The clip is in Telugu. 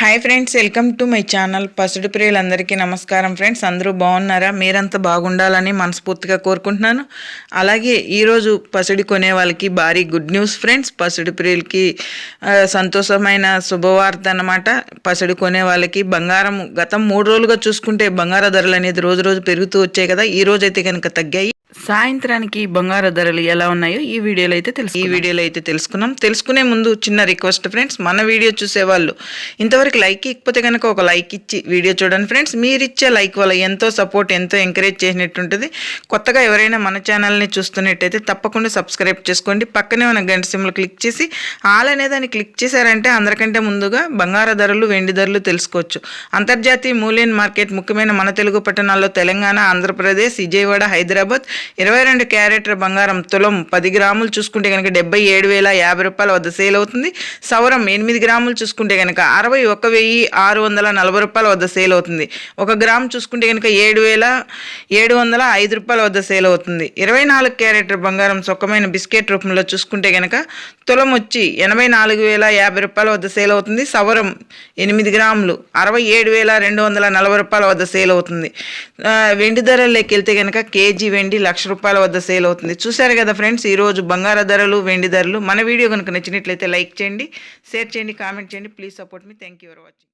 Hi friends welcome to my channel పసుడు ప్రియులందరికీ నమస్కారం ఫ్రెండ్స్ అందరూ బాగున్నారా? మీరంతా బాగుండాలని మనస్ఫూర్తిగా కోరుకుంటున్నాను. అలాగే ఈరోజు పసుడి కొనే వాళ్ళకి భారీ గుడ్ న్యూస్ ఫ్రెండ్స్ పసుడి ప్రియులకి సంతోషమైన శుభవార్త అన్నమాట. పసుడు కొనే వాళ్ళకి బంగారం గతం మూడు రోజులుగా చూసుకుంటే బంగార ధరలు అనేది రోజు రోజు పెరుగుతూ వచ్చాయి కదా. ఈ రోజు అయితే కనుక తగ్గాయి. సాయంత్రానికి బంగారు ధరలు ఎలా ఉన్నాయో ఈ వీడియోలో అయితే తెలుసు ఈ వీడియోలో అయితే తెలుసుకున్నాం తెలుసుకునే ముందు చిన్న రిక్వెస్ట్ ఫ్రెండ్స్ మన వీడియో చూసేవాళ్ళు ఇంతవరకు లైక్ ఇకపోతే కనుక ఒక లైక్ ఇచ్చి వీడియో చూడండి ఫ్రెండ్స్. మీరు ఇచ్చే లైక్ వల్ల ఎంతో సపోర్ట్ ఎంతో ఎంకరేజ్ చేసినట్టుంటుంది. కొత్తగా ఎవరైనా మన ఛానల్ని చూస్తున్నట్టయితే తప్పకుండా సబ్స్క్రైబ్ చేసుకోండి. పక్కనే ఉన్న గంట సిమ్లు క్లిక్ చేసి ఆల్ అనే దాన్ని క్లిక్ చేశారంటే అందరికంటే ముందుగా బంగారు ధరలు వెండి ధరలు తెలుసుకోవచ్చు. అంతర్జాతీయ మూల్యం మార్కెట్ ముఖ్యమైన మన తెలుగు పట్టణాల్లో తెలంగాణ ఆంధ్రప్రదేశ్ విజయవాడ హైదరాబాద్ ఇరవై రెండు క్యారెట్ల బంగారం తులం పది గ్రాములు చూసుకుంటే కనుక డెబ్బై ఏడు వేల యాభై రూపాయల వద్ద సేల్ అవుతుంది. సౌరం ఎనిమిది గ్రాములు చూసుకుంటే కనుక అరవై ఒక వెయ్యి ఆరు వందల నలభై రూపాయల వద్ద సేల్ అవుతుంది. ఒక గ్రామ్ చూసుకుంటే కనుక ఏడు వేల ఏడు వందల ఐదు రూపాయల వద్ద సేల్ అవుతుంది. ఇరవై నాలుగు క్యారెట్ బంగారం సొక్కమైన బిస్కెట్ రూపంలో చూసుకుంటే కనుక తులం వచ్చి ఎనభై నాలుగు వేల యాభై రూపాయల వద్ద సేల్ అవుతుంది. సవరం ఎనిమిది గ్రాములు అరవై ఏడు వేల రెండు వందల నలభై రూపాయల వద్ద సేల్ అవుతుంది. వెండి ధరల్లోకి వెళ్తే కనుక కేజీ వెండి లక్ష రూపాయల వద్ద సేల్ అవుతుంది. చూశారు కదా ఫ్రెండ్స్ ఈరోజు బంగార ధరలు వెండి ధరలు. మన వీడియో కనుక నచ్చినట్లయితే లైక్ చేయండి షేర్ చేయండి కామెంట్ చేయండి. Please support me. Thank you for watching.